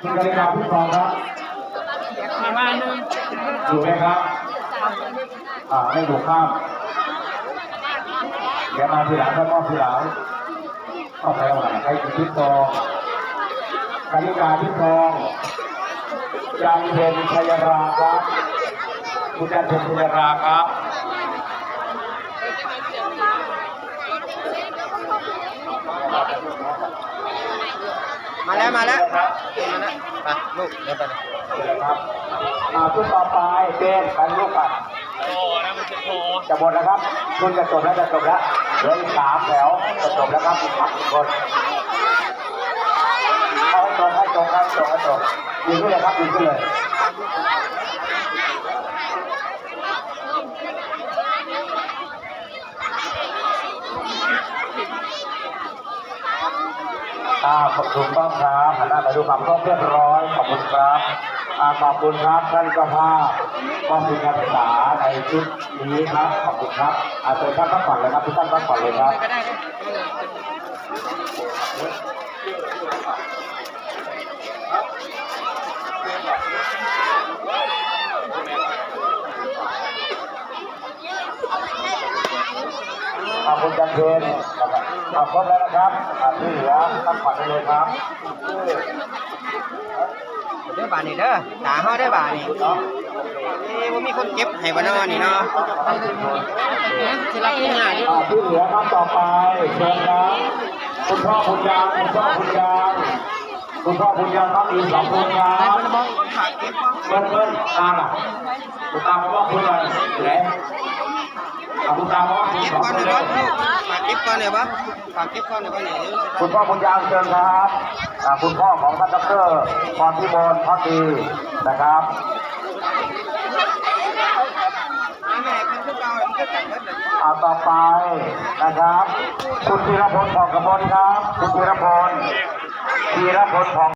คุณกริกาพี่ทองครับมาบ้านนึงอยู่ไหมครับอ่าไม่ถูกข้ามเดี๋ยวมาทีหลังก็มอบทีหลังเอาไปเอาไหนใครคือพี่ทองกริกาพี่ทองจันเพ็ญชัยราครับคุณจันเพ็ญชัยราครับ มาแล้วมาแล้วครับไปลูกเดี๋ยวไปเลยเชิญครับอ่าชุดต่อไปเป็นการลูกปัดโอ้นะมันจะโทรจะหมดแล้วครับคุณจะจบแล้วจะจบแล้วเหลืออีกสามแถวจะจบแล้วครับอีกพักอีกคนเอาให้ตรงให้ตรงให้ตรงให้ตรงยืนขึ้นเลยครับยืนขึ้นเลย อ่าขอบคุณต้องครับหันหน้าไปดูความครบเรียบร้อยขอบคุณครับอ่าขอบคุณครับท่านเจ้าภาพมอบทุนการศึกษาในชุดนี้ครับขอบคุณครับอาเชิญท่านพักผ่อนเลยครับทุกท่านพักผ่อนเลยครับขอบคุณจันเพน ขอบครบแล้วนะครับอ่าที่เหลือพักผ่อนได้เลยครับเด้อบานนี่เด้อตาเฮาได้อบานนี่เอ้ว่ามีคนเก็บให้บ่เนาะนี่เนาะสิรับง่ายอ่าที่เหลือครับต่อไปเชิญครับคุณพ่อคุณยางคุณพ่อคุณยางคุณพ่อคุณยางต้องอีกสองคนครัไปบบ่บอกฝากเก็บบ่เบิ้ลเบิ้ลตาล่ะคุณตาบอกว่าคุณอะไรอยู่ไหนอ่าคุณตาบอกว่าคุณเก็บสองก่อนคน เดี๋ยวเลบ่ยฝากเก็บก่อนเดี๋ยวบ่ฝากเก็บก่อนเดี๋ยวบ่นี่เดี๋ยวสิคุณพ่อคุณยางเชิญครับอ่าคุณพ่อของท่านดอกเตอรพรพิมลพักดีนะครับอันไหนเป็นคือเก่ามันก็จัดเบิดเลยเอาต่อไปนะครับ คุณธีรพลผ่องกมลครับ คุณธีรพลธีรพลผ่อง